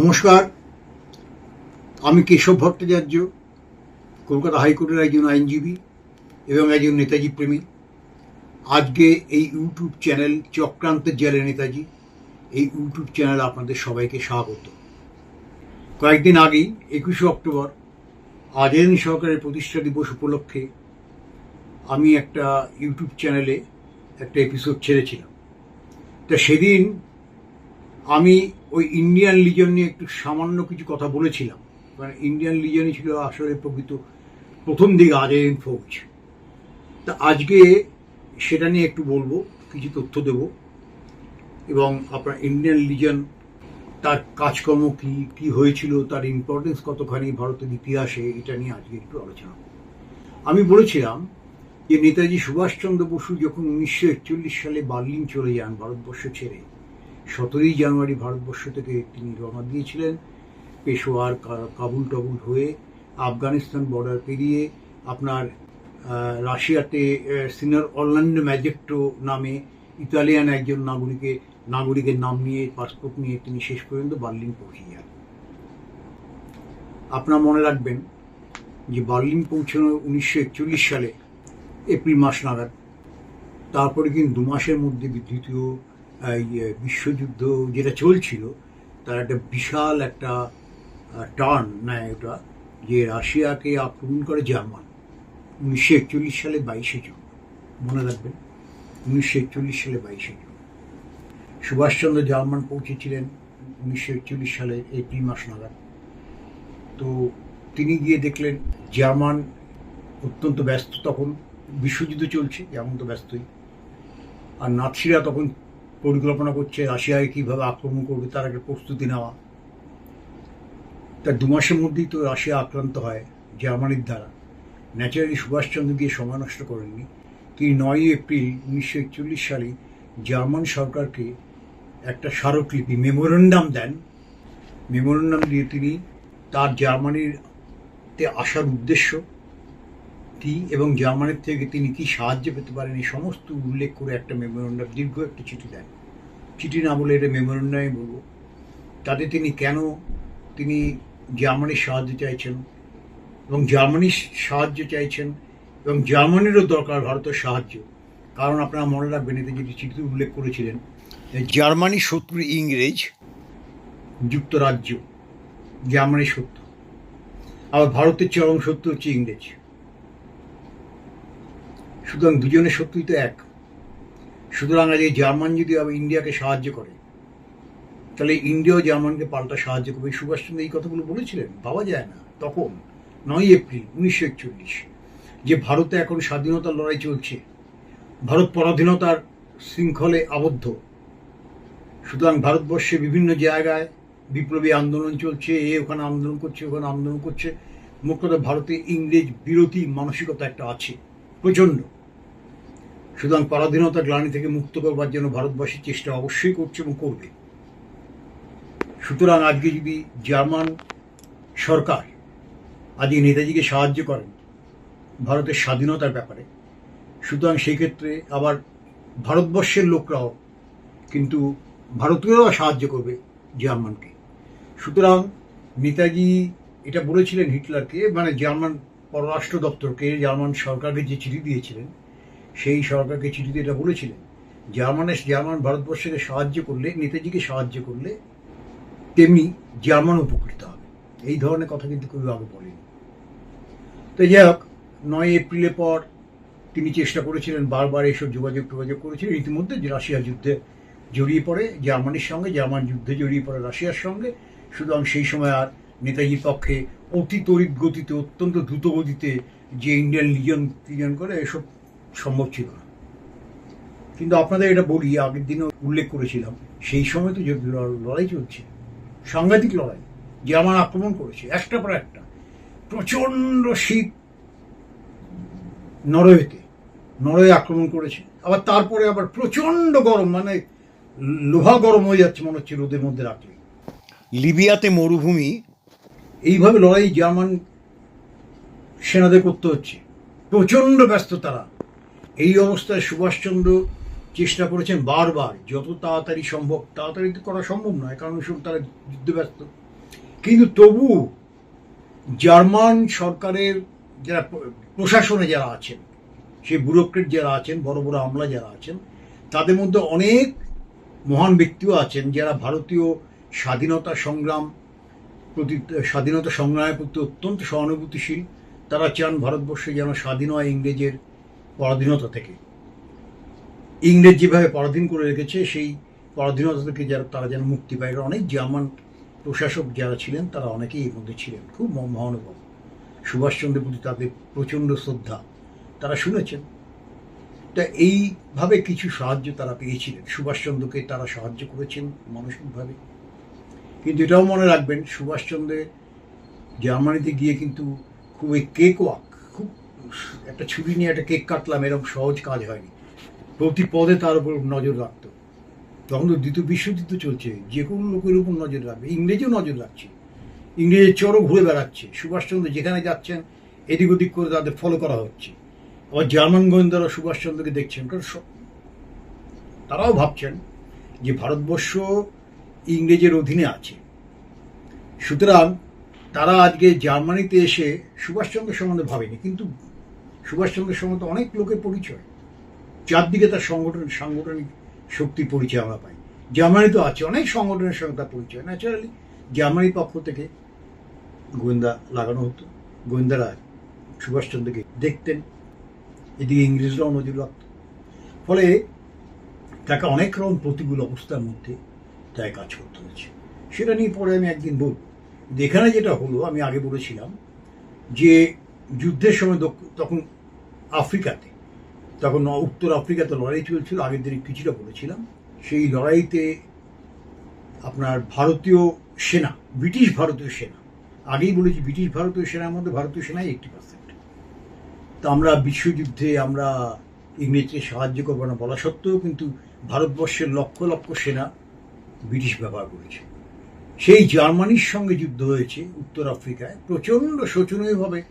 নমস্কার। আমি কেশব ভট্টাচার্য, কলকাতা হাইকোর্টের একজন আইনজীবী এবং একজন নেতাজি প্রেমী। আজকে এই ইউটিউব চ্যানেল চক্রান্তের জেলে নেতাজি, এই ইউটিউব চ্যানেল আপনাদের সবাইকে স্বাগত। কয়েকদিন আগেই একুশে অক্টোবর আজাদিন সরকারের প্রতিষ্ঠা দিবস উপলক্ষে আমি একটা ইউটিউব চ্যানেলে একটা এপিসোড ছেড়েছিলাম। তা সেদিন আমি ওই ইন্ডিয়ান লিজন নিয়ে একটু সামান্য কিছু কথা বলেছিলাম। মানে ইন্ডিয়ান লিজনই ছিল আসলে প্রকৃত প্রথম দিকে আজাদিন ফৌজ। তা আজকে সেটা নিয়ে একটু বলব, কিছু তথ্য দেব। এবং আপনার ইন্ডিয়ান লিজন তার কাজকর্ম কি কি হয়েছিল, তার ইম্পর্টেন্স কতখানি ভারতের ইতিহাসে, এটা নিয়ে আজকে একটু আলোচনা করব। আমি বলেছিলাম যে নেতাজি সুভাষচন্দ্র বসু যখন উনিশশো একচল্লিশ সালে বার্লিন চলে যান, ভারতবর্ষ ছেড়ে সতেরোই জানুয়ারি ভারতবর্ষ থেকে তিনি রওনা দিয়েছিলেন। পেশোয়ার কাবুল টাবুল হয়ে আফগানিস্তান বর্ডার পেরিয়ে আপনার রাশিয়াতে সিনার অরল্যান্ডো ম্যাজেক্টো নামে ইতালিয়ান একজন নাগরিকে, নাগরিকের নাম নিয়ে পাসপোর্ট নিয়ে তিনি শেষ পর্যন্ত বার্লিন পৌঁছে যান। আপনার মনে রাখবেন যে বার্লিন পৌঁছানো উনিশশো একচল্লিশ সালে এপ্রিল মাস নাগাদ, তারপরে কিন্তু দু মাসের মধ্যে দ্বিতীয় বিশ্বযুদ্ধ যেটা চলছিল, তার একটা বিশাল একটা টার্ন নেয় ওটা, যে রাশিয়াকে আক্রমণ করে জার্মান। উনিশশো একচল্লিশ সালে বাইশে জুন, মনে রাখবেন, উনিশশো একচল্লিশ সালে বাইশে জুন। সুভাষচন্দ্র জার্মান পৌঁছেছিলেন উনিশশো একচল্লিশ সালে এপ্রিল মাস নাগাদ। তো তিনি গিয়ে দেখলেন, জার্মান অত্যন্ত ব্যস্ত তখন, বিশ্বযুদ্ধ চলছে, যেমন তো ব্যস্তই। আর নাৎসিরা তখন পরিকল্পনা করছে রাশিয়ায় কীভাবে আক্রমণ করবে, তার একটা প্রস্তুতি নেওয়া। তার দু মাসের মধ্যেই তো রাশিয়া আক্রান্ত হয় জার্মানির দ্বারা। ন্যাচারালি সুভাষচন্দ্র গিয়ে সময় নষ্ট করেননি। তিনি নয়ই এপ্রিল উনিশশো একচল্লিশ সালে জার্মান সরকারকে একটা স্মারকলিপি, মেমোরেন্ডাম দেন। মেমোরেন্ডাম দিয়ে তিনি তার জার্মানিতে আসার উদ্দেশ্য কি এবং জার্মানির থেকে তিনি কি সাহায্য পেতে পারেন এই সমস্ত উল্লেখ করে একটা মেমোরেন্ডাম দীর্ঘ একটা চিঠি দেন। চিঠি না বলে এটা মেমোরেন্ডামই বলব। তাতে তিনি কেন তিনি জার্মানির সাহায্য চাইছেন এবং জার্মানির সাহায্য চাইছেন এবং জার্মানিরও দরকার ভারতের সাহায্য। কারণ আপনারা মনে রাখবেন এতে যেটি চিঠিতে উল্লেখ করেছিলেন জার্মানি শত্রু ইংরেজ যুক্তরাজ্য জার্মানি শত্রু। আবার ভারতের চরম শত্রু হচ্ছে ইংরেজ। সুতরাং দুজনের শত্রুই তো এক। সুতরাং আজ এই জার্মান যদি ইন্ডিয়াকে সাহায্য করে, তাহলে ইন্ডিয়াও জার্মানকে পাল্টা সাহায্য করবে। সুভাষচন্দ্র, এই কথাগুলো বলেছিলেন? পাওয়া যায় না। তখন নয় এপ্রিল উনিশশো একচল্লিশ, যে ভারতে এখন স্বাধীনতার লড়াই চলছে, ভারত পরাধীনতার শৃঙ্খলে আবদ্ধ। সুতরাং ভারতবর্ষে বিভিন্ন জায়গায় বিপ্লবী আন্দোলন চলছে, এ ওখানে আন্দোলন করছে, ওখানে আন্দোলন করছে। মোট কথা ভারতে ইংরেজ বিরোধী মানসিকতা একটা আছে। প্রচণ্ড। সুতরাং পরাধীনতা গ্লানি থেকে মুক্ত করবার জন্য ভারতবাসীর চেষ্টা অবশ্যই করছে এবং করবে। সুতরাং আজকে যদি জার্মান সরকার আজকে নেতাজিকে সাহায্য করেন ভারতের স্বাধীনতার ব্যাপারে, সুতরাং সেই ক্ষেত্রে আবার ভারতবর্ষের লোকরাও কিন্তু ভারতীয়রাও সাহায্য করবে জার্মানকে। সুতরাং নেতাজি এটা বলেছিলেন হিটলারকে মানে জার্মান পররাষ্ট্র দপ্তরকে জার্মান সরকারকে যে চিঠি দিয়েছিলেন, সেই সরকারকে চিঠিতে এটা বলেছিলেন, জার্মানের, জার্মান ভারতবর্ষকে সাহায্য করলে, নেতাজিকে সাহায্য করলে তেমনি জার্মান উপকৃত হবে। এই ধরনের কথা কিন্তু কেউ আগে বলেনি। তো যাই হোক, নয় এপ্রিলের পর তিনি চেষ্টা করেছিলেন বারবার এইসব যোগাযোগ টোগাযোগ করেছিলেন। ইতিমধ্যে রাশিয়া যুদ্ধে জড়িয়ে পড়ে, জার্মানির সঙ্গে, জার্মান যুদ্ধে জড়িয়ে পড়ে রাশিয়ার সঙ্গে, সুতরাং সেই সময় আর নেতাজির পক্ষে অতি তড়িৎ গতিতে, অত্যন্ত দ্রুত গতিতে যে ইন্ডিয়ান লিজন লিজন করে, এসব সম্ভব ছিল না। কিন্তু আপনাদের এটা বলি, আগের দিনে উল্লেখ করেছিলাম, সেই সময় তো যে লড়াই চলছে, সাংঘাতিক লড়াই জার্মান আক্রমণ করেছে, একটা পর একটা, প্রচণ্ড শীত নরওয়েতে, নরওয়ে আক্রমণ করেছে, আবার তারপরে আবার প্রচণ্ড গরম মানে লোহা গরম হয়ে যাচ্ছে মনে হচ্ছে রোদের মধ্যে রাখলে লিবিয়াতে মরুভূমি এইভাবে লড়াই জার্মান সেনাদের করতে হচ্ছে। প্রচণ্ড ব্যস্ত তারা। এই অবস্থায় সুভাষচন্দ্র চেষ্টা করেছেন বারবার, যত তাড়াতাড়ি সম্ভব। তাড়াতাড়ি করা সম্ভব নয়, কারণ সব তারা যুদ্ধ ব্যস্ত। কিন্তু তবু জার্মান সরকারের যারা প্রশাসনে যারা আছেন, সেই ব্যুরোক্রেট যারা আছেন, বড় বড় আমলা যারা আছেন, তাদের মধ্যে অনেক মহান ব্যক্তিও আছেন যারা ভারতীয় স্বাধীনতা সংগ্রাম প্রতি স্বাধীনতা সংগ্রামের প্রতি অত্যন্ত সহানুভূতিশীল। তারা চান ভারতবর্ষে যেন স্বাধীন হয় ইংরেজের পরাধীনতা থেকে। ইংরেজ যেভাবে পরাধীন করে রেখেছে, সেই পরাধীনতা থেকে যারা, তারা যেন মুক্তি পায়। অনেক জার্মান প্রশাসক যারা ছিলেন, তারা অনেকেই এর মধ্যে ছিলেন। খুব মহানুভব। সুভাষচন্দ্রের প্রতি তাদের প্রচণ্ড শ্রদ্ধা। তারা শুনেছেন। তা এইভাবে কিছু সাহায্য তারা পেয়েছিলেন। সুভাষচন্দ্রকে তারা সাহায্য করেছেন মানসিকভাবে। কিন্তু এটাও মনে রাখবেন, সুভাষচন্দ্রের জার্মানিতে গিয়ে কিন্তু খুব এই কেক ওয়াক খুব একটা ছুরি নিয়ে একটা কেক কাটলাম, এরকম সহজ কাজ হয়নি। প্রতি পদে তার উপর নজর রাখতো। তখন তো দ্বিতীয় বিশ্বযুদ্ধ চলছে, যে কোনো লোকের উপর নজর রাখবে। ইংরেজও নজর রাখছে। ইংরেজের চরও ঘুরে বেড়াচ্ছে। সুভাষচন্দ্র যেখানে যাচ্ছেন, এদিক ওদিক করে তাদের ফলো করা হচ্ছে। আবার জার্মান গোয়েন্দারা সুভাষচন্দ্রকে দেখছেন, কারণ তারাও ভাবছেন যে ভারতবর্ষ ইংরেজের অধীনে আছে। সুতরাং তারা আজকে জার্মানিতে এসে সুভাষচন্দ্র সম্বন্ধে ভাবেনি। কিন্তু সুভাষচন্দ্র সম্বন্ধে অনেক লোকের পরিচয়। চারদিকে তার সংগঠন, সাংগঠনিক শক্তির পরিচয় আমরা পাই। জার্মানি তো আছে, অনেক সংগঠনের সঙ্গে তার পরিচয়। ন্যাচারালি জার্মানির পক্ষ থেকে গোয়েন্দা লাগানো হতো। গোয়েন্দারা সুভাষচন্দ্রকে দেখতেন। এদিকে ইংরেজরাও নজর রাখত ফলে তাকে অনেক রকম প্রতিকূল অবস্থার মধ্যে তাই কাজ করতে হয়েছে। সেটা নিয়ে পরে আমি একদিন বলব এখানে যেটা হলো, আমি আগে বলেছিলাম যে যুদ্ধের সময় তখন আফ্রিকাতে তখন উত্তর আফ্রিকাতে লড়াই চলছিল, আগের দিনে কিছুটা বলেছিলাম। সেই লড়াইতে আপনার ভারতীয় সেনা, ব্রিটিশ ভারতীয় সেনা আগেই বলেছি ব্রিটিশ ভারতীয় সেনার মধ্যে ভারতীয় সেনাই এইটটি পার্সেন্ট তো আমরা বিশ্বযুদ্ধে আমরা ইংরেজকে সাহায্য করব না বলা সত্ত্বেও, কিন্তু ভারতবর্ষের লক্ষ লক্ষ সেনা ব্রিটিশ ব্যবহার করেছে। সেই জার্মানির সঙ্গে যুদ্ধ হয়েছে উত্তর আফ্রিকায়। প্রচণ্ড শোচনীয়ভাবে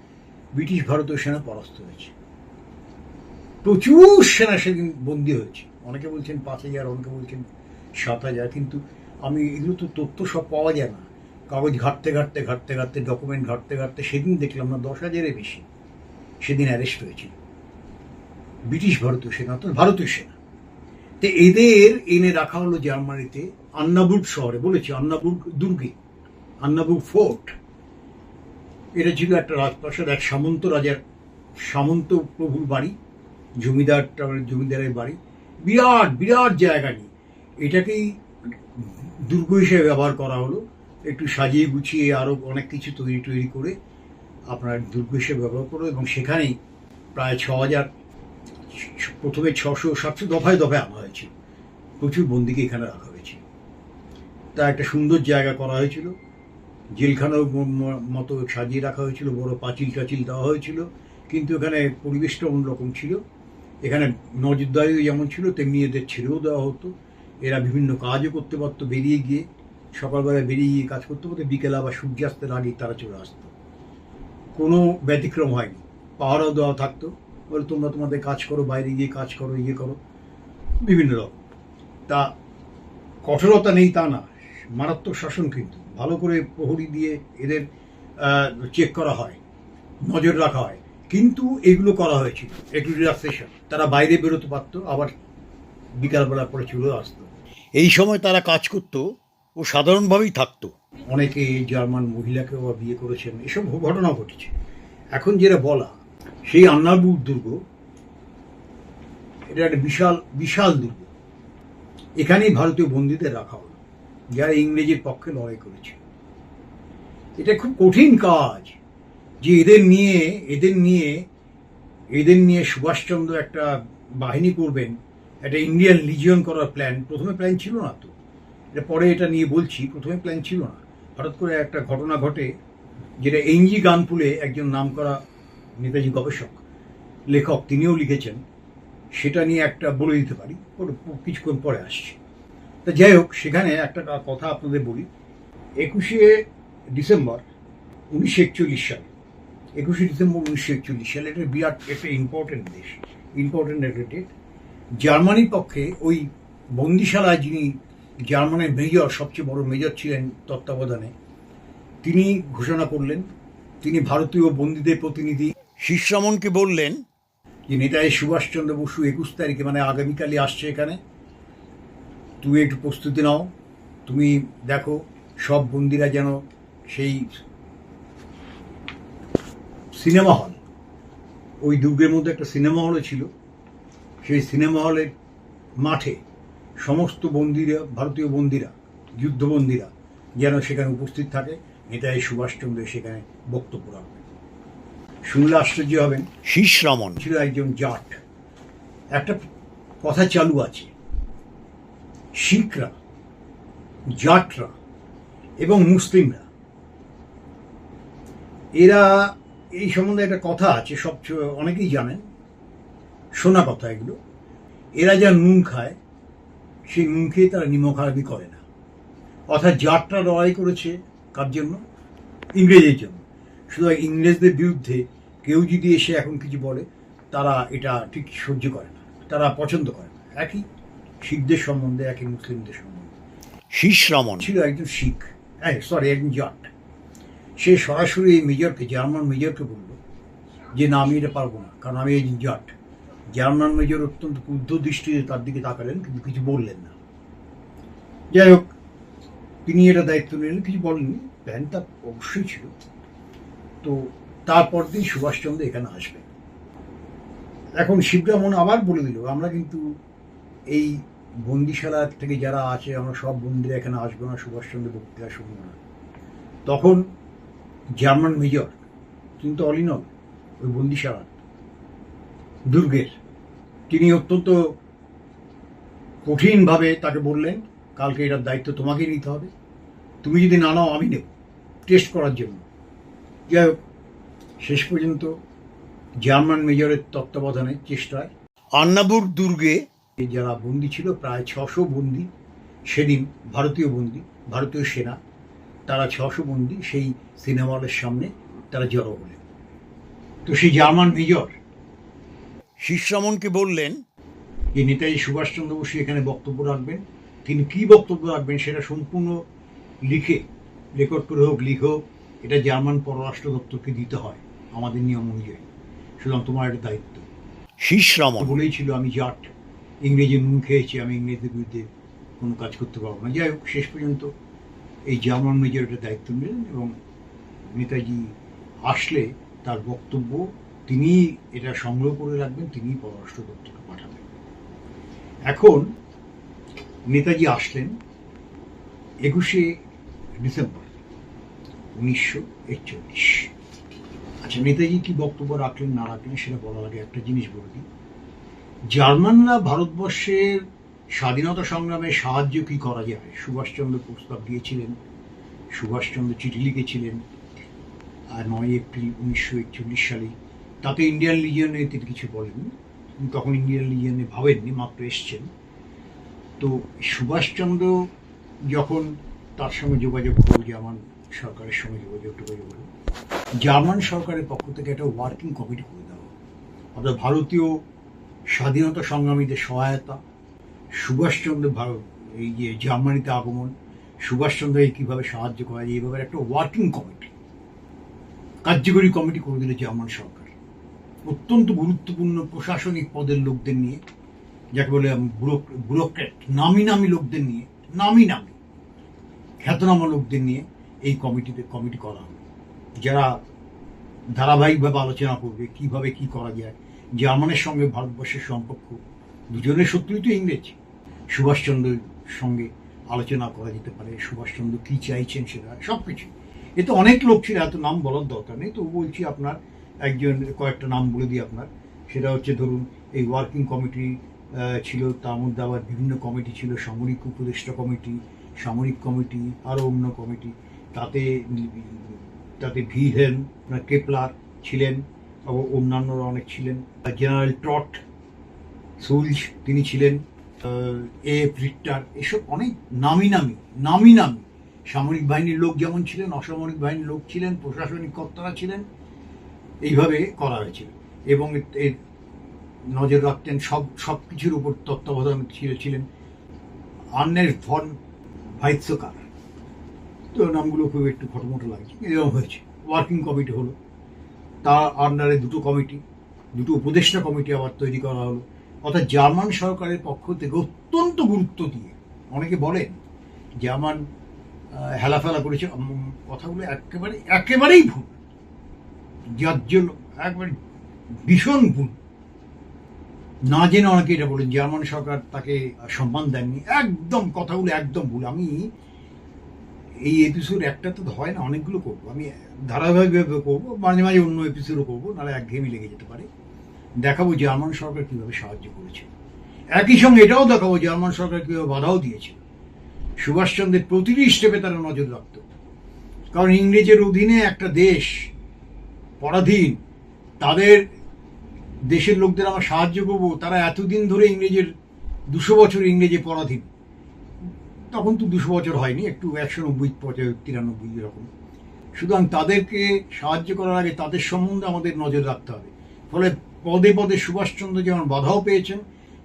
ব্রিটিশ ভারতীয় সেনা পরাস্ত হয়েছে। প্রচুর সেনা সেদিন বন্দী হয়েছে। অনেকে বলছেন পাঁচ হাজার, অনেকে বলছেন সাত হাজার, কিন্তু আমি এগুলো তো তথ্য সব পাওয়া যায় না। কাগজ ঘাটতে ঘাটতে ঘাটতে ঘাটতে ডকুমেন্ট ঘাটতে ঘাটতে সেদিন দেখলাম না, দশ হাজারের বেশি সেদিন অ্যারেস্ট হয়েছিল। ব্রিটিশ ভারতীয় সেনা, অর্থাৎ ভারতীয় সেনা। তো এদের এনে রাখা হলো জার্মানিতে আন্নাবুর্গ শহরে, বলেছি আন্নাবুর্গ দুর্গে, আন্নাবুর্গ ফোর্ট। এটা ছিল একটা রাজপ্রাসাদ, এক সামন্ত রাজার, সামন্ত প্রভুর বাড়ি, জমিদার জমিদারের বাড়ি। বিরাট বিরাট জায়গা নিয়ে। এটাকেই দুর্গ হিসেবে ব্যবহার করা হলো। একটু সাজিয়ে গুছিয়ে আরও অনেক কিছু তৈরি তৈরি করে আপনার দুর্গ হিসেবে ব্যবহার করল এবং সেখানেই প্রায় ছ হাজার, প্রথমে ছশো, সাতশো দফায় দফায় আনা হয়েছিল। প্রচুর বন্দিকে এখানে রাখা তা একটা সুন্দর জায়গা করা হয়েছিল। ম- মতো সাজিয়ে রাখা হয়েছিল, বড় পাঁচিল টাচিল দেওয়া হয়েছিল, কিন্তু এখানে পরিবেশটা অন্যরকম ছিল। এখানে নজরদারিও যেমন ছিল, তেমনি এদের ছেড়েও দেওয়া হতো। এরা বিভিন্ন কাজও করতে পারতো, বেরিয়ে গিয়ে সকালবেলা বেরিয়ে গিয়ে কাজ করতে পারতো, বিকেলে আবার সূর্যাস্তের আগেই তারা চলে আসতো। কোনো ব্যতিক্রম হয়নি। পাহারাও দেওয়া থাকতো। বলে, তোমরা তোমাদের কাজ করো, বাইরে গিয়ে কাজ করো ইয়ে করো। বিভিন্ন রকম। তা কঠোরতা নেই তা না। মারাত্মক শাসন কিন্তু। ভালো করে প্রহরী দিয়ে এদের চেক করা হয়, নজর রাখা হয়। কিন্তু এগুলো করা হয়েছিল, একটু রিল্যাক্সেশন তারা বাইরে বেরোতে পারতো, আবার বিকালবেলা পরে চলে আসতো। এই সময় তারা কাজ করতো ও সাধারণভাবেই থাকতো। অনেকে জার্মান মহিলাকেও বিয়ে করেছেন, এসব ঘটনা ঘটেছে। এখন যেটা বলা, সেই আন্নারবুর দুর্গ, এটা একটা বিশাল বিশাল দুর্গ। এখানেই ভারতীয় বন্দীদের রাখা হলো। যারা ইংরেজির পক্ষে লড়াই করেছে। এটা খুব কঠিন কাজ যে এদের নিয়ে এদের নিয়ে এদের নিয়ে সুভাষচন্দ্র একটা বাহিনী করবেন, একটা ইন্ডিয়ান লিজিয়ন করার প্ল্যান। প্রথমে প্ল্যান ছিল না তো। এটা পরে এটা নিয়ে বলছি, প্রথমে প্ল্যান ছিল না। হঠাৎ করে একটা ঘটনা ঘটে যেটা এনজি গানপুলে একজন নামকরা নেতাজি গবেষক, লেখক, তিনিও লিখেছেন। সেটা নিয়ে একটা বলে দিতে পারি কিছুক্ষণ পরে আসছে। তা যাই হোক সেখানে একটা কথা আপনাদের বলি। একুশে ডিসেম্বর উনিশশো একচল্লিশ সাল। একুশে ডিসেম্বর উনিশশো একচল্লিশ সালে এটা বিরাট একটা ইম্পর্টেন্ট দেশ ইম্পর্টেন্ট একটা ডেট জার্মানির পক্ষে ওই বন্দিশালায় যিনি জার্মানের মেজর সবচেয়ে বড় মেজর ছিলেন তত্ত্বাবধানে তিনি ঘোষণা করলেন তিনি ভারতীয় বন্দীদের প্রতিনিধি। শীর্ষমনকে বললেন যে নেতাজি সুভাষচন্দ্র বসু একুশ তারিখে মানে আগামীকালই আসছে এখানে। তুমি একটু প্রস্তুতি নাও। তুমি দেখো সব বন্দিরা যেন সেই সিনেমা হল। ওই দুর্গের মধ্যে একটা সিনেমা হলও ছিল। সেই সিনেমা হলের মাঠে সমস্ত বন্দিরা ভারতীয় বন্দিরা যুদ্ধবন্দিরা যেন সেখানে উপস্থিত থাকে। নেতাজি সুভাষচন্দ্র সেখানে বক্তব্য রাখবেন। শুনলে আশ্চর্য হবেন। শীষ রমন ছিল একজন জাট। একটা কথা চালু আছে। শিখরা জাটরা এবং মুসলিমরা। এরা এই সম্বন্ধে একটা কথা আছে সব অনেকেই জানেন, শোনা কথা এগুলো। এরা যা নুন খায়, সেই নুন খেয়ে তারা নিমক হারাবি করে না। অর্থাৎ জাটরা লড়াই করেছে কার জন্য? ইংরেজের জন্য। সুতরাং ইংরেজদের বিরুদ্ধে কেউ যদি এসে এখন কিছু বলে, তারা এটা ঠিক সহ্য করে না, তারা পছন্দ করে না। একই শিখদের সম্বন্ধে একই মুসলিমদের সম্বন্ধে। শীষ রমন ছিল একজন শিখ। হ্যাঁ সরি একজন জাট। সে সরাসরি এই মেজরকে জার্মান মেজরকে বলল যে না আমি এটা পারব না কারণ আমি একজন জাট। জার্মান মেজর অত্যন্ত ক্রুদ্ধ দৃষ্টিতে তার দিকে তাকালেন কিন্তু কিছু বললেন না। যাই হোক তিনি এটা দায়িত্ব নিলেন কিছু বলেননি। প্ল্যান তার অবশ্যই ছিল। তো তারপর দিন সুভাষচন্দ্র এখানে আসবেন। এখন শিবরামন আবার বলে দিল আমরা কিন্তু এই বন্দিশালা থেকে যারা আছে আমরা সব বন্দিরা এখানে আসব না, সুভাষচন্দ্র বক্তৃতা শুনব না। তখন জার্মান মেজর কিন্তু অলিনল ওই বন্দিশালা, দুর্গের। তিনি অত্যন্ত কঠিনভাবে তাকে বললেন, কালকে এটার দায়িত্ব তোমাকেই নিতে হবে। তুমি যদি না নাও, আমি নেব টেস্ট করার জন্য। যাই হোক, শেষ পর্যন্ত জার্মান মেজরের তত্ত্বাবধানে, চেষ্টায়। আন্নাবুর দুর্গে যারা বন্দি ছিল প্রায় ছশো বন্দি সেদিন ভারতীয় বন্দি ভারতীয় সেনা তারা ছশো বন্দি সেই সিনেমা হলের সামনে তারা জড়ো হলেন। তো সেই জার্মান মেজর শীর্ষমনকে বললেন যে নেতাজি সুভাষচন্দ্র বসু এখানে বক্তব্য রাখবেন। তিনি কি বক্তব্য রাখবেন সেটা সম্পূর্ণ লিখে রেকর্ড করে হোক লিখে হোক এটা জার্মান পররাষ্ট্র দপ্তরকে দিতে হয় আমাদের নিয়ম অনুযায়ী। সুতরাং তোমার একটা দায়িত্ব। শীর্ষরমন বলেই ছিল আমি জাট। ইংরেজি নুন খেয়েছি, আমি ইংরেজদের বিরুদ্ধে কোনো কাজ করতে পারব না। যাই হোক, শেষ পর্যন্ত এই জার্মান মেজর একটা দায়িত্ব নিলেন এবং নেতাজি আসলে তার বক্তব্য তিনি এটা সংগ্রহ করে রাখবেন তিনি পররাষ্ট্র দপ্তরকে পাঠাবেন। এখন নেতাজি আসলেন একুশে ডিসেম্বর উনিশশো একচল্লিশ। আচ্ছা নেতাজি কি বক্তব্য রাখলেন না রাখলেন সেটা বলার আগে একটা জিনিস বলে দিই। জার্মানরা ভারতবর্ষের স্বাধীনতা সংগ্রামে সাহায্য কি করা যায় সুভাষচন্দ্র প্রস্তাব দিয়েছিলেন, সুভাষচন্দ্র চিঠি লিখেছিলেন, আর নয় এপ্রিল উনিশশো একচল্লিশ সালে। তাতে ইন্ডিয়ান লিজিয়নে তিনি কিছু বলেননি তখন ইন্ডিয়ান লিজিয়নে ভাবেননি, মাত্র এসছেন। তো সুভাষচন্দ্র যখন তার সঙ্গে যোগাযোগ করল, জার্মান সরকারের সঙ্গে যোগাযোগ টোগাযোগ হলো, জার্মান সরকারের পক্ষ থেকে একটা ওয়ার্কিং কমিটি করে দেওয়া। অর্থাৎ ভারতীয় স্বাধীনতা সংগ্রামীদের সহায়তা, সুভাষচন্দ্র ভারত, এই যে জার্মানিতে আগমন, সুভাষচন্দ্রকে কীভাবে সাহায্য করা যায় এইভাবে একটা ওয়ার্কিং কমিটি, কার্যকরী কমিটি করে দিল জার্মান সরকার। অত্যন্ত গুরুত্বপূর্ণ প্রশাসনিক পদের লোকদের নিয়ে, যাকে বলে ব্যুরোক্রেট নামি নামি লোকদের নিয়ে, নামি নামি, খ্যাতনামা লোকদের নিয়ে এই কমিটিতে, কমিটি করা হবে। যারা ধারাবাহিকভাবে আলোচনা করবে, কীভাবে কি করা যায় জার্মানের সঙ্গে ভারতবর্ষের সম্পর্ক, দুজনের শত্রুই তো ইংরেজ। সুভাষচন্দ্রের সঙ্গে আলোচনা করা যেতে পারে, সুভাষচন্দ্র কি চাইছেন সেটা সব কিছু এতে অনেক লোক ছিল, এত নাম বলার দরকার নেই তো বলছি আপনার একজন, কয়েকটা নাম বলে দিই আপনার। সেটা হচ্ছে ধরুন, এই ওয়ার্কিং কমিটি ছিল তার মধ্যে আবার বিভিন্ন কমিটি ছিল, সামরিক উপদেষ্টা কমিটি, সামরিক কমিটি, আরও অন্য কমিটি। তাতে তাতে ভিহেন কেপলার ছিলেন অন্যান্যরা অনেক ছিলেন। জেনারেল ট্রট, সুলজ তিনি ছিলেন এ রিক্টার, এসব অনেক নামি নামি নামি নামি। সামরিক বাহিনীর লোক যেমন ছিলেন, অসামরিক বাহিনীর লোক ছিলেন, প্রশাসনিক কর্তারা ছিলেন, এইভাবে করা হয়েছিল। এবং এর নজর রাখতেন, সব সব কিছুর উপর তত্ত্বাবধান ছিল ছিলেন আন্নের ভন ভাইৎসকার। তো নামগুলো খুব একটু খটোমটো লাগছে। এরকম হয়েছে। ওয়ার্কিং কমিটি হলো। তার আন্ডারে দুটো কমিটি দুটো উপদেষ্টা কমিটি আবার তৈরি করা হলো। অর্থাৎ জার্মান সরকারের পক্ষ থেকে অত্যন্ত গুরুত্ব দিয়ে, অনেকে বলেন, জার্মান হেলাফেলা করেছে কথাগুলো একেবারে, একেবারেই ভুল। যার জন্য একবারে ভীষণ ভুল। না জেনে অনেকে এটা বলেন, জার্মান সরকার তাকে সম্মান দেননি। একদম কথাগুলো একদম ভুল। আমি এই এপিসোড একটা তো হয় না, অনেকগুলো করব। আমি ধারাবাহিকভাবে করব, মাঝে মাঝে অন্য এপিসোডও করব, নাহলে একঘেয়েমি লেগে যেতে পারে। দেখাবো জার্মান সরকার কীভাবে সাহায্য করেছে। একই সঙ্গে এটাও দেখাবো জার্মান সরকার কীভাবে বাধাও দিয়েছে। সুভাষচন্দ্রের প্রতিটি স্টেপে তারা নজর রাখত। কারণ ইংরেজের অধীনে একটা দেশ পরাধীন, তাদের দেশের লোকদের আমরা সাহায্য করব, তারা এতদিন ধরে ইংরেজের, দুশো বছর ইংরেজে পরাধীন। তখন তো দুশো বছর হয়নি, একটু একশো নব্বই তিরানব্বই এরকম। সুতরাং তাদেরকে সাহায্য করার আগে তাদের সম্বন্ধে আমাদের নজর রাখতে হবে। ফলে পদে পদে সুভাষচন্দ্র যেমন বাধাও পেয়েছেন,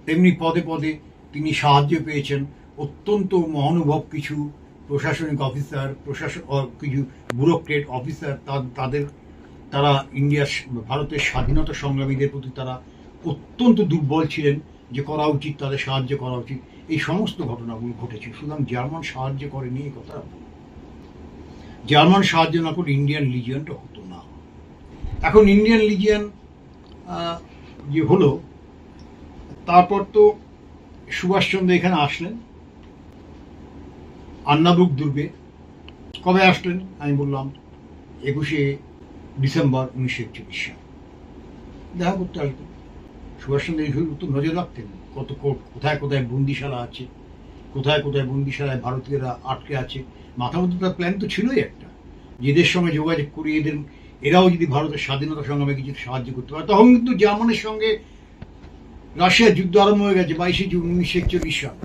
তেমনি পদে পদে তিনি সাহায্য পেয়েছেন। অত্যন্ত মহানুভব কিছু প্রশাসনিক অফিসার, প্রশাসন কিছু ব্যুরোক্রেট অফিসার তাদের, তারা ইন্ডিয়ার ভারতের স্বাধীনতা সংগ্রামীদের প্রতি তারা অত্যন্ত দুর্বল ছিলেন যে করা উচিত, তাদের সাহায্য করা উচিত। এই সমস্ত ঘটনাগুলো ঘটেছে। সুতরাং জার্মান সাহায্য করেনি এই কথা। জার্মান সাহায্য না করে ইন্ডিয়ান লিজিয়নটা হতো না। এখন ইন্ডিয়ান লিজিয়ান যে হলো, তারপর তো সুভাষচন্দ্র এখানে আসলেন। আন্নাবুক দুর্গে কবে আসলেন? আমি বললাম একুশে ডিসেম্বর উনিশশো একচল্লিশ সাল। দেখা করতে আসবেন। সুভাষচন্দ্র এই তো নজর রাখতেন কত কোথায় কোথায় বন্দিশালা আছে, কোথায় কোথায় বন্দিশালায় ভারতীয়রা আটকে আছে মাথা মধ্যে তার প্ল্যান তো ছিলই একটা। এদের সঙ্গে যোগাযোগ করি এদের এরাও যদি ভারতের স্বাধীনতা সংগ্রামে কিছু সাহায্য করতে পারে, তখন কিন্তু জার্মানের সঙ্গে রাশিয়ার যুদ্ধ আরম্ভ হয়ে গেছে, বাইশে জুন উনিশশো একচল্লিশ সাল।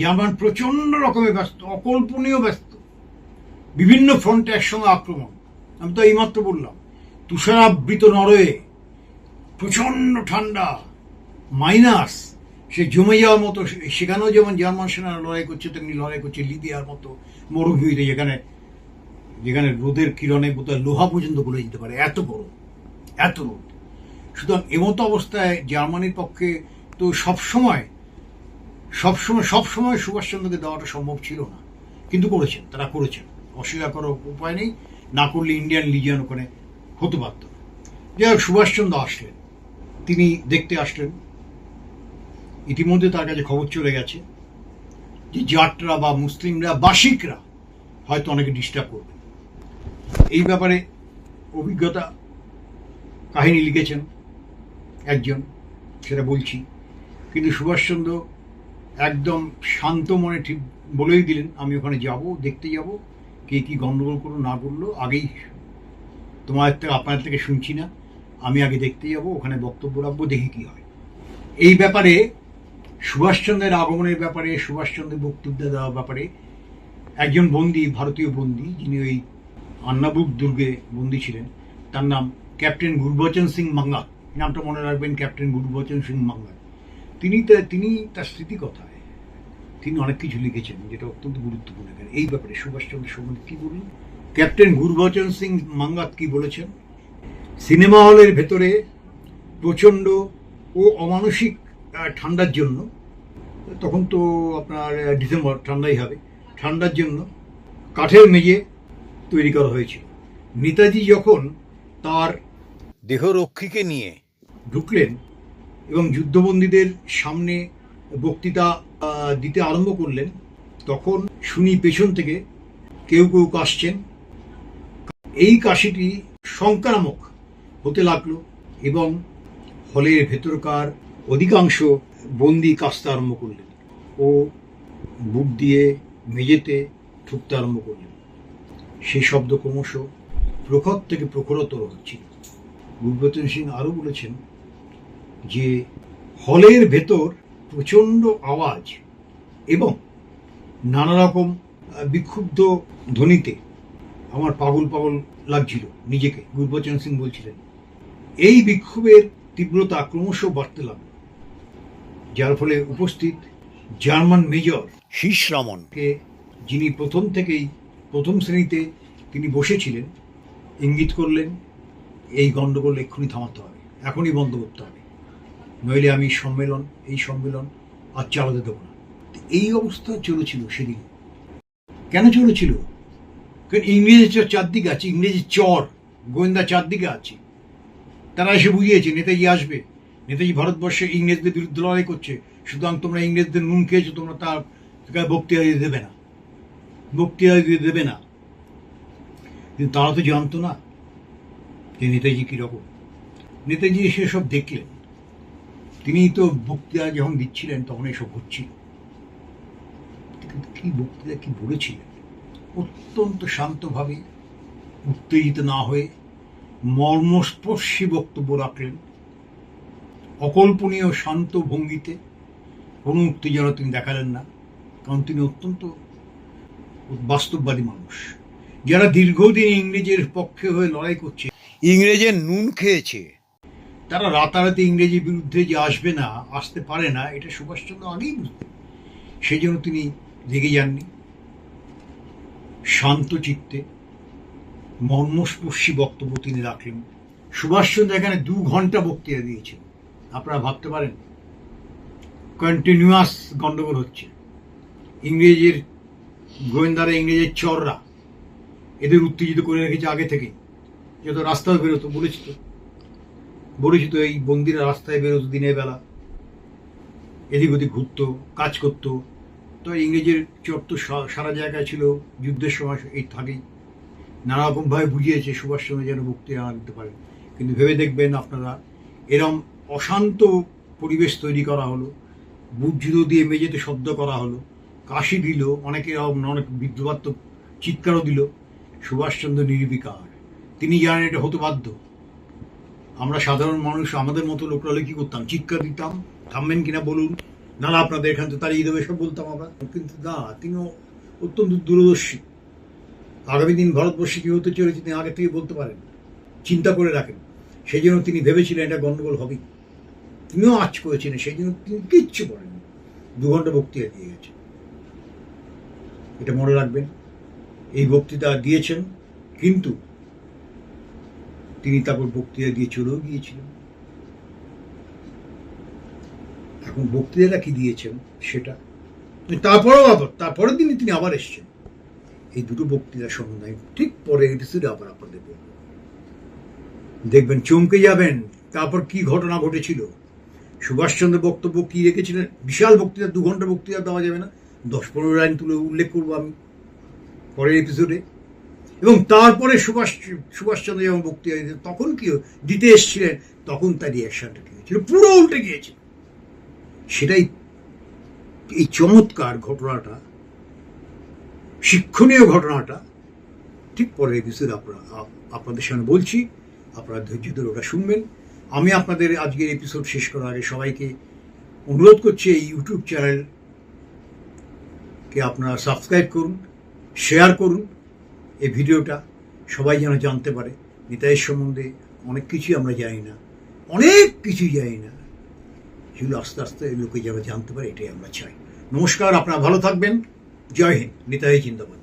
জার্মান প্রচণ্ড রকমের ব্যস্ত, অকল্পনীয় ব্যস্ত। বিভিন্ন ফ্রন্টে একসঙ্গে আক্রমণ। আমি তো এইমাত্র বললাম, তুষারাবৃত নরওয়ে প্রচণ্ড ঠান্ডা। মাইনাস সে জমে যাওয়ার মতো সেখানেও যেমন জার্মান সেনারা লড়াই করছে, তেমনি লড়াই করছে লিবিয়ার মতো মরুভূমিতে, যেখানে যেখানে রোদের কিরণে বোধহয় লোহা পর্যন্ত গলে যেতে পারে। এত বড়, এত রোদ। সুতরাং এমতো অবস্থায় জার্মানির পক্ষে তো সবসময় সবসময় সবসময় সুভাষচন্দ্রকে দেওয়াটা সম্ভব ছিল না। কিন্তু করেছেন, তারা করেছেন। অস্বীকার করার উপায় নেই, না করলে ইন্ডিয়ান লিজিয়ান ওখানে হতে পারত না। যাই হোক, সুভাষচন্দ্র আসলেন। তিনি দেখতে আসলেন। ইতিমধ্যে তার কাছে খবর চলে গেছে যে জাটরা বা মুসলিমরা বা শিখরা হয়তো অনেকে ডিস্টার্ব করবে। এই ব্যাপারে অভিজ্ঞতা কাহিনী লিখেছেন একজন, সেটা বলছি। কিন্তু সুভাষচন্দ্র একদম শান্ত মনে ঠিক বলেই দিলেন, আমি ওখানে যাব, দেখতে যাব, কে কি গণ্ডগোল করল, না করল, আগেই তোমার থেকে আপনার থেকে শুনছি না। আমি আগে দেখতে যাব, ওখানে বক্তব্য রাখব, দেখি কি হয়। এই ব্যাপারে সুভাষচন্দ্রের আগমনের ব্যাপারে, সুভাষচন্দ্রের বক্তব্য দেওয়ার ব্যাপারে একজন বন্দী, ভারতীয় বন্দী, যিনি ওই আন্নাবুক দুর্গে বন্দী ছিলেন, তার নাম ক্যাপ্টেন গুরবচন সিং মাঙ্গা নামটা মনে রাখবেন, ক্যাপ্টেন গুরবচন সিং মাঙ্গা তিনি তিনি তার স্মৃতিকথায় তিনি অনেক কিছু লিখেছেন, যেটা অত্যন্ত গুরুত্বপূর্ণ। এই ব্যাপারে সুভাষচন্দ্র সম্বন্ধে কি বলুন ক্যাপ্টেন গুরবচন সিং মাঙ্গাত কি বলেছেন? সিনেমা হলের ভেতরে প্রচণ্ড ও অমানসিক ঠান্ডার জন্য। তখন তো আপনার ডিসেম্বর ঠান্ডাই হবে। ঠান্ডার জন্য কাঠের মেঝে তৈরি করা হয়েছিল। নেতাজি যখন তার দেহরক্ষীকে নিয়ে ঢুকলেন এবং যুদ্ধবন্দীদের সামনে বক্তৃতা দিতে আরম্ভ করলেন তখন শুনি পেছন থেকে কেউ কেউ কাশছেন। এই কাশিটি সংক্রামক হতে লাগল এবং হলের ভেতরকার অধিকাংশ বন্দি কাশতে আরম্ভ করলেন ও বুক দিয়ে মেঝেতে ঠুকতে আরম্ভ করলেন সেই শব্দ ক্রমশ প্রখর থেকে প্রখরতর হচ্ছিল। গুরবচন সিং আরও বলেছেন যে, হলের ভেতর প্রচণ্ড আওয়াজ এবং নানা রকম বিক্ষুব্ধ ধ্বনিতে আমার পাগল পাগল লাগছিল নিজেকে। গুরবচন সিং বলছিলেন, এই বিক্ষোভের তীব্রতা ক্রমশ বাড়তে লাগল। যার ফলে উপস্থিত জার্মান মেজর শীষ রমন। কে যিনি প্রথম থেকেই প্রথম শ্রেণীতে তিনি বসেছিলেন ইঙ্গিত করলেন এই গণ্ডগোল এক্ষুনি থামাতে হবে এখনই বন্ধ করতে হবে। নইলে আমি সম্মেলন এই সম্মেলন আর চালাতে দেবো না। এই অবস্থা চলেছিল সেদিন। কেন চলেছিল? কারণ ইংরেজের চর চারদিকে আছে ইংরেজির চর গোয়েন্দা চারদিকে আছে। তারা এসে বুঝিয়েছে নেতাজি আসবে। নেতাজি ভারতবর্ষে ইংরেজদের বিরুদ্ধে লড়াই করছে, সুতরাং তোমরা ইংরেজদের নুন খেয়েছো, তোমরা তার দিয়ে দেবে না। বক্তৃতা দিয়ে দেবে না। কিন্তু তারা তো জানতো না যে নেতাজি কীরকম নেতাজি সেসব দেখলেন। তিনি তো বক্তৃতা যখন দিচ্ছিলেন, তখন এসব হচ্ছিল। কি বক্তৃতা, কি বলেছিলেন? অত্যন্ত শান্তভাবে, উত্তেজিত না হয়ে মর্মস্পর্শী বক্তব্য রাখলেন। অকল্পনীয় শান্ত ভঙ্গিতে কোনো উত্তেজনা তিনি দেখালেন না কারণ তিনি অত্যন্ত বাস্তববাদী মানুষ। যারা দীর্ঘদিন ইংরেজের পক্ষে হয়ে লড়াই করছে ইংরেজের নুন খেয়েছে। তারা রাতারাতি ইংরেজির বিরুদ্ধে যে আসবে না আসতে পারে না এটা সুভাষচন্দ্র আগেই বুঝতেন। সেই জন্য তিনি রেগে যাননি। শান্ত চিত্তে মর্মস্পর্শী বক্তব্য তিনি রাখলেন। সুভাষচন্দ্র এখানে দু ঘণ্টা বক্তৃতা দিয়েছেন। আপনারা ভাবতে পারেন কন্টিনিউয়াস গন্ডগোল হচ্ছে। ইংরেজের, গোয়েন্দারা ইংরেজের চররা এদের উত্তেজিত করে রেখেছে আগে থেকে যত রাস্তায় বেরোতো, বলেছি তো। বলেছি তো এই বন্দিরা রাস্তায় বেরোতো দিনের বেলা। এদিক ওদিক ঘুরতো, কাজ করতো। তো ইংরেজের চর তো সারা জায়গায় ছিল, যুদ্ধের সময় এই থাকেই। নানা রকমভাবে বুঝিয়েছে সুভাষচন্দ্র যেন বক্তৃতা না দিতে পারেন কিন্তু ভেবে দেখবেন আপনারা, এরম অশান্ত পরিবেশ তৈরি করা হলো জুতো দিয়ে মেঝেতে শব্দ করা হলো, কাশি দিল, অনেকে অনেক বিদ্রুপাত্মক চিৎকারও দিল। সুভাষচন্দ্র নির্বিকার। তিনি জানেন এটা হতে বাধ্য। আমরা সাধারণ মানুষ, আমাদের মতো লোকরা হলে কি করতাম? চিৎকার দিতাম, থামবেন কিনা বলুন। না না, আপনাদের এখান থেকে তাড়িয়ে দেবে সব বলতাম আমরা। কিন্তু না, তিনিও অত্যন্ত দূরদর্শী। আগামী দিন ভারতবর্ষে কি হতে চলেছে তিনি আগে থেকে বলতে পারেন। চিন্তা করে রাখেন। সেই জন্য তিনি ভেবেছিলেন এটা গণ্ডগোল হবেই। তিনিও আজ করেছিলেন সেই জন্য তিনি কিচ্ছু করেন দু ঘণ্টা বক্তৃতা দিয়ে গেছে এটা মনে রাখবেন, এই বক্তৃতা দিয়েছেন, কিন্তু তিনি তারপর বক্তৃতা দিয়ে চলেও গিয়েছিলেন। এখন বক্তৃতাটা কি দিয়েছেন সেটা? তারপরেও আবার, তারপরের দিনই তিনি আবার এসছেন। এই দুটো বক্তৃতা সম্বন্ধে ঠিক পরের এপিসোডে আবার আপনাদের দেখবেন চমকে যাবেন, তারপর কি ঘটনা ঘটেছিল? সুভাষচন্দ্র বক্তব্য কি রেখেছিলেন? বিশাল বক্তৃতা, দু ঘণ্টা বক্তৃতা দেওয়া যাবে না। দশ পনেরো লাইন তুলে উল্লেখ করব আমি পরের এপিসোডে এবং তারপরে সুভাষ, সুভাষচন্দ্র যখন বক্তৃতা দিতেন, তখন কি দিতে এসেছিলেন, তখন তার রিয়াকশনটা কি হয়েছিল? পুরো উল্টে গিয়েছিল। সেটাই এই চমৎকার ঘটনাটা, শিক্ষণীয় ঘটনাটা, ঠিক পরের এপিসোড আপনারা, আপ- আপনাদের সামনে বলছি। আপনারা ধৈর্য ধরে ওটা শুনবেন। আমি আপনাদের আজকের এপিসোড শেষ করার আগে সবাইকে অনুরোধ করছি এই ইউটিউব চ্যানেলকে আপনারা সাবস্ক্রাইব করুন শেয়ার করুন, এই ভিডিওটা সবাই যেন জানতে পারে। নিতাইয়ের সম্বন্ধে অনেক কিছুই আমরা জানি না, অনেক কিছুই জানি না। সেগুলো আস্তে আস্তে লোকে যেন জানতে পারে, এটাই আমরা চাই। নমস্কার, আপনারা ভালো থাকবেন। জয় হিন্দ, নিতাই জিন্দাবাদ।